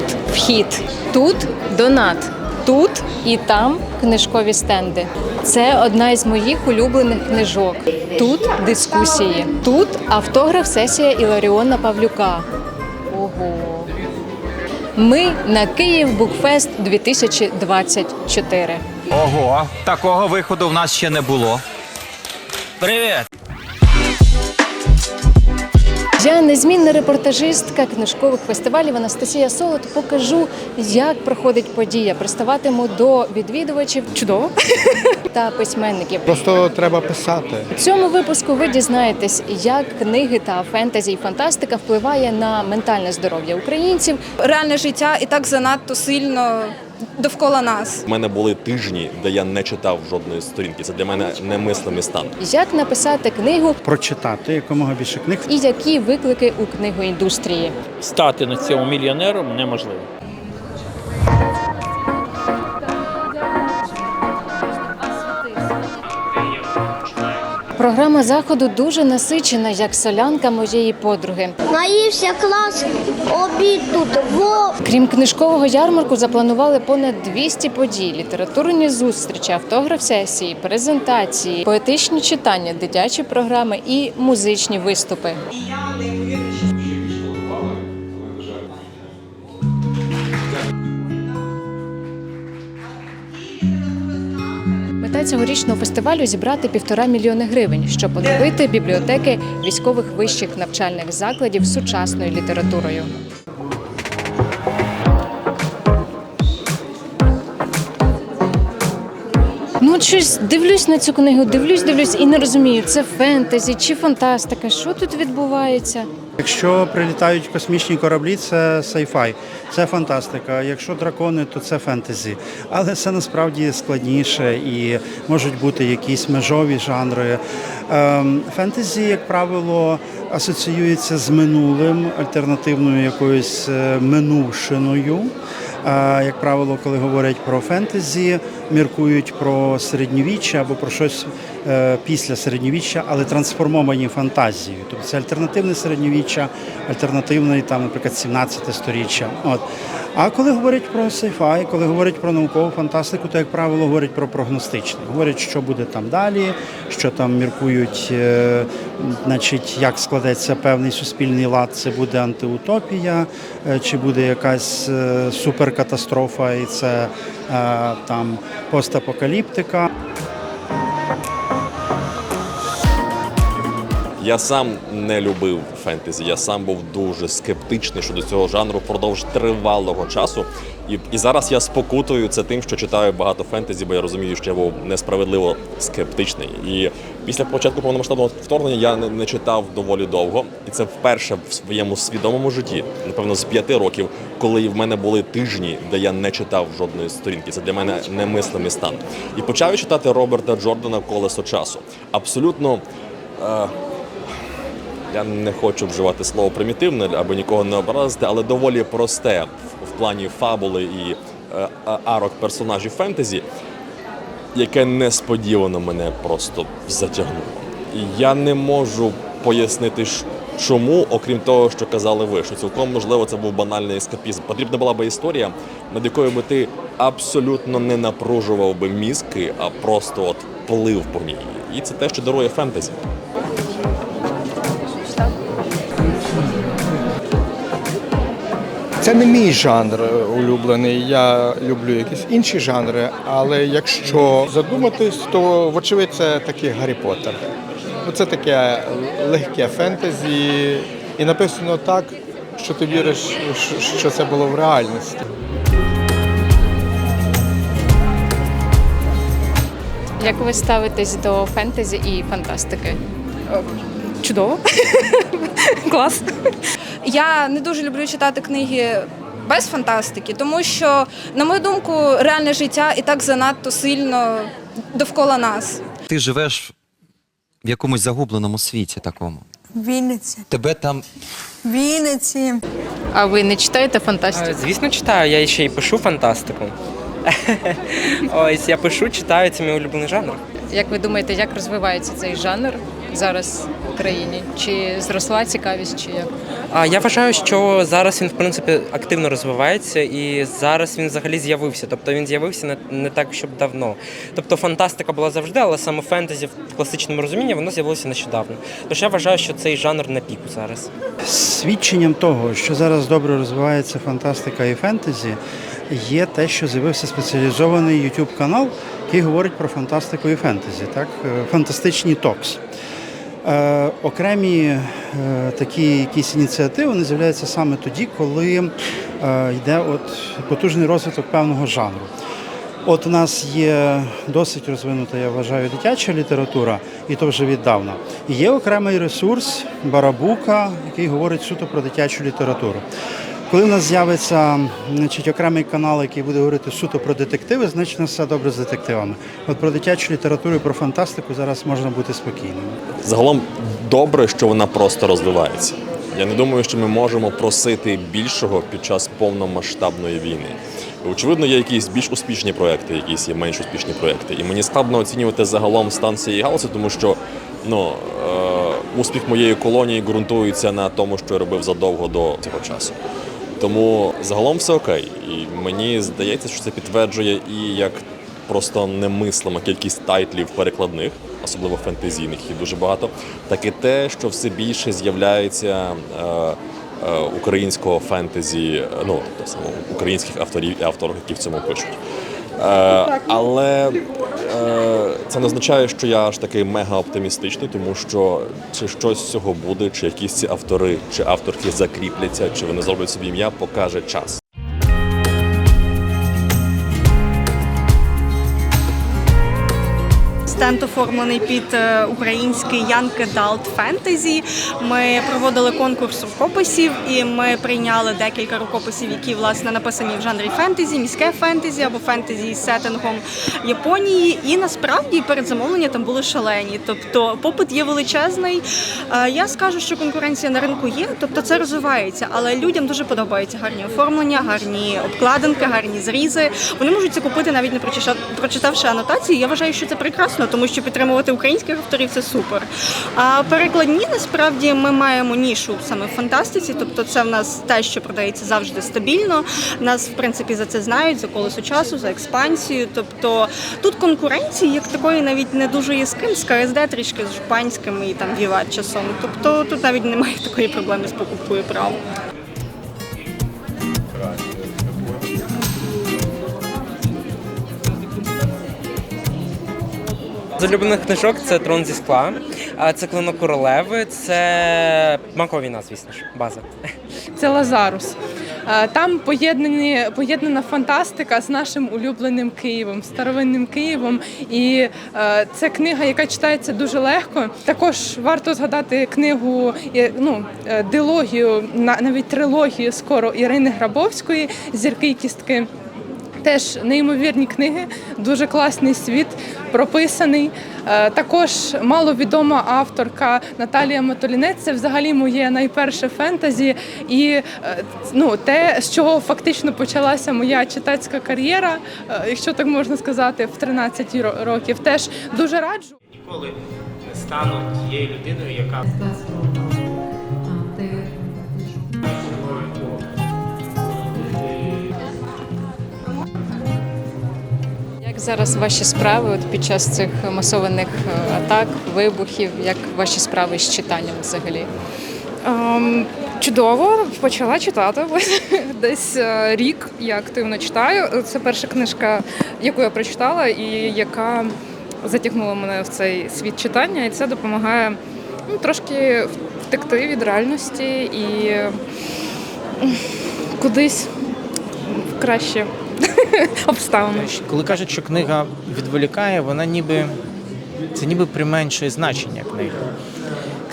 Тут вхід, тут донат, тут і там книжкові стенди. Це одна із моїх улюблених книжок. Тут дискусії, тут автограф сесія Іларіона Павлюка. Ого. Ми на Київ Букфест 2024. Ого, такого виходу в нас ще не було. Привіт! Я незмінна репортажистка книжкових фестивалів Анастасія Солод. Покажу, як проходить подія. Приставатиму до відвідувачів чудово та письменників. Просто треба писати. У цьому випуску ви дізнаєтесь, як книги та фентезі і фантастика впливає на ментальне здоров'я українців. реальне життя і так занадто сильно довкола нас. У мене були тижні, де я не читав жодної сторінки. Це для мене немислимий стан. Як написати книгу Прочитати якомога більше книг. і які виклики у книгоіндустрії. стати на цьому мільйонером неможливо. Програма заходу дуже насичена, як солянка моєї подруги. Наївся клас, обід тут, во. Крім книжкового ярмарку, запланували понад 200 подій, літературні зустрічі, автограф сесії, презентації, поетичні читання, дитячі програми і музичні виступи. Мета цьогорічного фестивалю зібрати півтора мільйони гривень, щоб оновити бібліотеки військових вищих навчальних закладів сучасною літературою. Ну, щось дивлюсь на цю книгу, дивлюсь, дивлюсь і не розумію, це фентезі чи фантастика. Що тут відбувається? Якщо прилітають космічні кораблі, це сайфай, це фантастика. Якщо дракони, то це фентезі. Але це насправді складніше і можуть бути якісь межові жанри. Ем, Фентезі, як правило, асоціюється з минулим, альтернативною якоюсь е, минувшиною. Як правило, коли говорять про фентезі, міркують про середньовіччя або про щось е, після середньовіччя, але трансформовані фантазією. Тобто це альтернативне середньовіччя, альтернативне, там, наприклад, 17 сторіччя. От. А коли говорять про sci-fi, коли говорять про наукову фантастику, то, як правило, говорять про прогностичне. Говорять, що буде там далі, що там міркують, е, значить, як складеться певний суспільний лад, це буде антиутопія, е, чи буде якась е, суперкатастрофа, і це е, там постапокаліптика. Я сам не любив фентезі. Я сам був дуже скептичний щодо цього жанру впродовж тривалого часу. І, і зараз я спокутую це тим, що читаю багато фентезі, бо я розумію, що я був несправедливо скептичний. І після початку повномасштабного вторгнення я не, не читав доволі довго, і це вперше в своєму свідомому житті, напевно, з п'яти років, коли в мене були тижні, де я не читав жодної сторінки. Це для мене немислимий стан. І почав читати Роберта Джордана Колесо часу. Абсолютно. Е, я не хочу вживати слово примітивне, аби нікого не образити, але доволі просте в, плані фабули і е, арок персонажів фентезі, яке несподівано мене просто затягнуло. Я не можу пояснити, чому, окрім того, що казали ви, що цілком можливо це був банальний ескапізм. Потрібна була би історія, над якою би ти абсолютно не напружував би мізки, а просто от плив по ній. І це те, що дарує фентезі. Це не мій жанр улюблений. Я люблю якісь інші жанри, але якщо задуматись, то вочевидь це такий Гаррі Поттер. Ну, Це таке легке фентезі, і написано так, що ти віриш, що- що це було в реальності. Як ви ставитесь до фентезі і фантастики? Чудово. Клас. Я не дуже люблю читати книги без фантастики, тому що, на мою думку, реальне життя і так занадто сильно довкола нас. Ти живеш в якомусь загубленому світі такому. Вінниці. Тебе там Вінниці. А ви не читаєте Е, фантастику? Звісно, читаю. Я ще й пишу фантастику. Ось я пишу, читаю, це мій улюблений жанр. Як ви думаєте, як розвивається цей жанр зараз? Україні? Чи зросла цікавість, чи як? А я вважаю, що зараз він в принципі активно розвивається і зараз він взагалі з'явився. Тобто він з'явився не, не так, щоб давно. Тобто фантастика була завжди, але саме фентезі в класичному розумінні воно з'явилося нещодавно. Тож я вважаю, що цей жанр на піку зараз. Свідченням того, що зараз добре розвивається фантастика і фентезі, є те, що з'явився спеціалізований YouTube канал, який говорить про фантастику і фентезі, так? Е, фантастичні токс. Е, окремі е, такі якісь ініціативи вони з'являються саме тоді, коли е, йде от потужний розвиток певного жанру. От у нас є досить розвинута, я вважаю, дитяча література, і то вже віддавна. І є окремий ресурс Барабука, який говорить суто про дитячу літературу. Коли в нас з'явиться значить, окремий канал, який буде говорити суто про детективи, значить все добре з детективами. От про дитячу літературу і про фантастику зараз можна бути спокійним. Загалом добре, що вона просто розвивається. Я не думаю, що ми можемо просити більшого під час повномасштабної війни. Очевидно, є якісь більш успішні проекти, якісь є менш успішні проекти. І мені складно оцінювати загалом стан цієї галузі, тому що ну, е, успіх моєї колонії ґрунтується на тому, що я робив задовго до цього часу. Тому загалом все окей. І мені здається, що це підтверджує і як просто немислима кількість тайтлів перекладних, особливо фентезійних, їх дуже багато, так і те, що все більше з'являється е, е, українського фентезі, е, ну тобто українських авторів і авторів, які в цьому пишуть. Е, але е, це не означає, що я аж такий мега оптимістичний, тому що чи щось з цього буде, чи якісь ці автори чи авторки закріпляться, чи вони зроблять собі ім'я, покаже час. Стенд оформлений під е, український Young Adult Fantasy. Ми проводили конкурс рукописів, і ми прийняли декілька рукописів, які власне написані в жанрі фентезі, міське фентезі або фентезі з сеттингом Японії. І насправді передзамовлення там були шалені. Тобто попит є величезний. Е, Я скажу, що конкуренція на ринку є, тобто це розвивається, але людям дуже подобаються гарні оформлення, гарні обкладинки, гарні зрізи. Вони можуть це купити навіть не прочитавши анотації. Я вважаю, що це прекрасно, тому що підтримувати українських авторів це супер. А перекладні насправді ми маємо нішу саме в фантастиці, тобто це в нас те, що продається завжди стабільно. Нас в принципі за це знають, за колесо часу, за експансію. Тобто тут конкуренції як такої навіть не дуже є з ким, з КСД трішки з жупанським і там віват часом. Тобто тут навіть немає такої проблеми з покупкою прав. З улюблених книжок це Трон зі скла, це клинок королеви, це макова війна, звісно ж, база. це Лазарус. Там поєднані, поєднана фантастика з нашим улюбленим Києвом, старовинним Києвом. І е, це книга, яка читається дуже легко. Також варто згадати книгу, е, ну, е, дилогію, на- навіть трилогію скоро Ірини Грабовської Зірки і кістки. Теж неймовірні книги, дуже класний світ прописаний. Е, Також маловідома авторка Наталія Матолінець. Це взагалі моє найперше фентезі. І е, ну, те, з чого фактично почалася моя читацька кар'єра, е, якщо так можна сказати, в 13 років. Теж дуже раджу. ніколи не стану тією людиною, яка зараз ваші справи от під час цих масованих е, атак, вибухів? Як ваші справи з читанням взагалі? Ем, чудово, почала читати десь е, рік. Я активно читаю. Це перша книжка, яку я прочитала, і яка затягнула мене в цей світ читання, і це допомагає ну, трошки втекти від реальності і кудись краще обставини. коли кажуть, що книга відволікає, вона ніби це ніби применшує значення книги.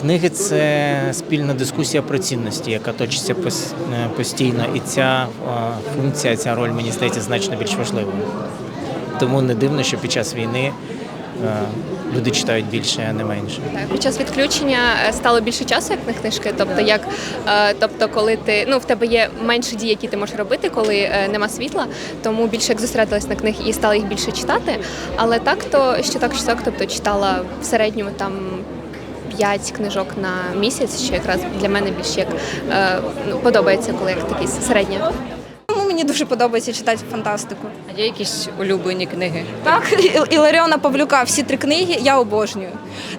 Книги це спільна дискусія про цінності, яка точиться е, постійно, і ця е, функція, ця роль мені здається значно більш важливою. Тому не дивно, що під час війни е, люди читають більше, а не менше. Так, під час відключення е, стало більше часу, як на книжки. Тобто, як е, тобто, коли ти ну в тебе є менше дій, які ти можеш робити, коли е, нема світла, тому більше як зосередилась на книг і стала їх більше читати. Але так то що так, що так, тобто читала в середньому там 5 книжок на місяць, що якраз для мене більш як ну, подобається, коли як такий середня. Мені дуже подобається читати фантастику. А є якісь улюблені книги? Так, І- Іларіона Павлюка, всі три книги я обожнюю.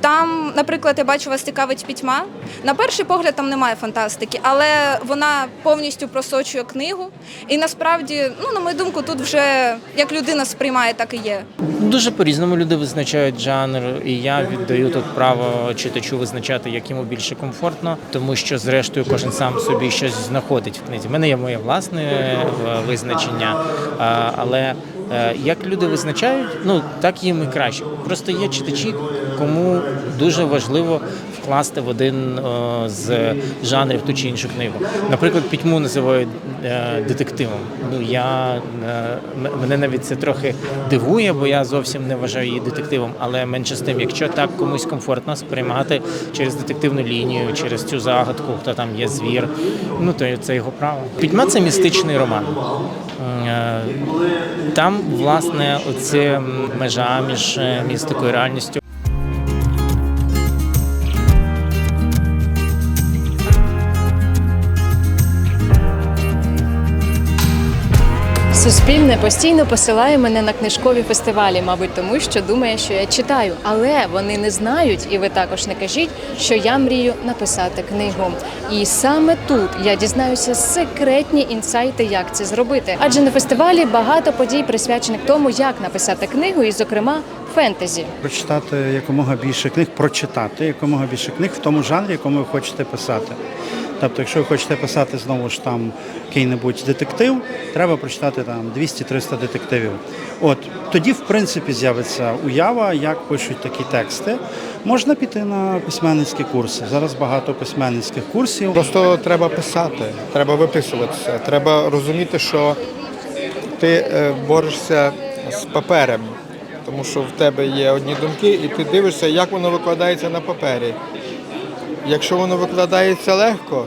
Там, наприклад, я бачу вас цікавить пітьма. На перший погляд там немає фантастики, але вона повністю просочує книгу. І насправді, ну на мою думку, тут вже як людина сприймає, так і є. Дуже по-різному люди визначають жанр, і я віддаю тут право читачу визначати, як йому більше комфортно, тому що зрештою кожен сам собі щось знаходить в книзі. У мене є моє власне визначення, але е, як люди визначають, ну так їм і краще. Просто є читачі, кому дуже важливо вкласти в один е, з жанрів ту чи іншу книгу. Наприклад, пітьму називають е, детективом. Ну я е, мене навіть це трохи дивує, бо я зовсім не вважаю її детективом. Але менше з тим, якщо так комусь комфортно сприймати через детективну лінію, через цю загадку, хто там є звір, ну то це його право. Пітьма це містичний роман. Там, власне, оце межа між містикою і реальністю. Суспільне постійно посилає мене на книжкові фестивалі, мабуть, тому що думає, що я читаю. Але вони не знають, і ви також не кажіть, що я мрію написати книгу. І саме тут я дізнаюся секретні інсайти, як це зробити. Адже на фестивалі багато подій присвячених тому, як написати книгу, і, зокрема, фентезі. Прочитати якомога більше книг, прочитати якомога більше книг в тому жанрі, якому ви хочете писати. Тобто, якщо ви хочете писати знову ж там який-небудь детектив, треба прочитати там 200-300 детективів. От тоді, в принципі, з'явиться уява, як пишуть такі тексти. Можна піти на письменницькі курси. Зараз багато письменницьких курсів. Просто треба писати, треба виписуватися. Треба розуміти, що ти е, борешся з паперем, тому що в тебе є одні думки, і ти дивишся, як воно викладається на папері. Якщо воно викладається легко,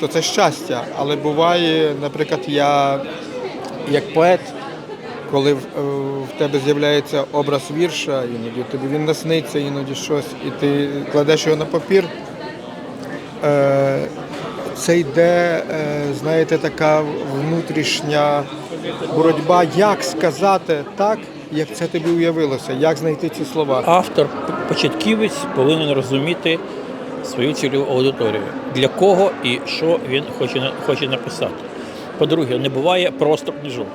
то це щастя. Але буває, наприклад, я як поет, коли в, е, в тебе з'являється образ вірша, іноді тобі він насниться, іноді щось, і ти кладеш його на папір. Е, це йде, е, знаєте, така внутрішня боротьба, як сказати так, як це тобі уявилося, як знайти ці слова. Автор, початківець повинен розуміти свою цільову аудиторію, для кого і що він хоче, хоче написати. По-друге, не буває просто книжок.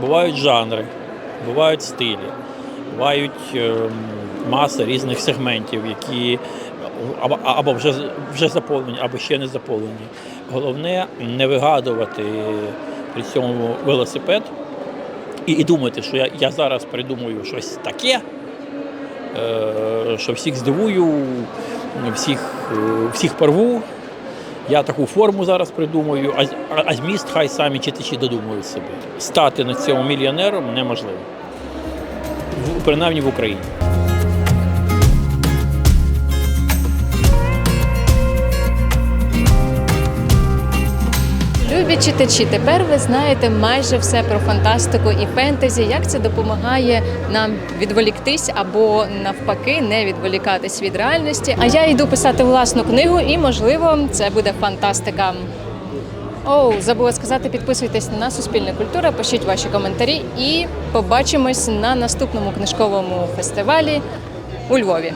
Бувають жанри, бувають стилі, бувають ем, маса різних сегментів, які або, вже, вже заповнені, або ще не заповнені. Головне не вигадувати при цьому велосипед і, і думати, що я, я зараз придумую щось таке, е, що всіх здивую, всіх, е, всіх порву. Я таку форму зараз придумаю, а, а- зміст хай самі читачі додумують собі. Стати на цьому мільйонером неможливо. Принаймні в Україні. Любі читачі, тепер ви знаєте майже все про фантастику і фентезі, як це допомагає нам відволіктись або навпаки не відволікатись від реальності. А я йду писати власну книгу, і можливо це буде фантастика. Оу, забула сказати, підписуйтесь на Суспільне культура, пишіть ваші коментарі і побачимось на наступному книжковому фестивалі у Львові.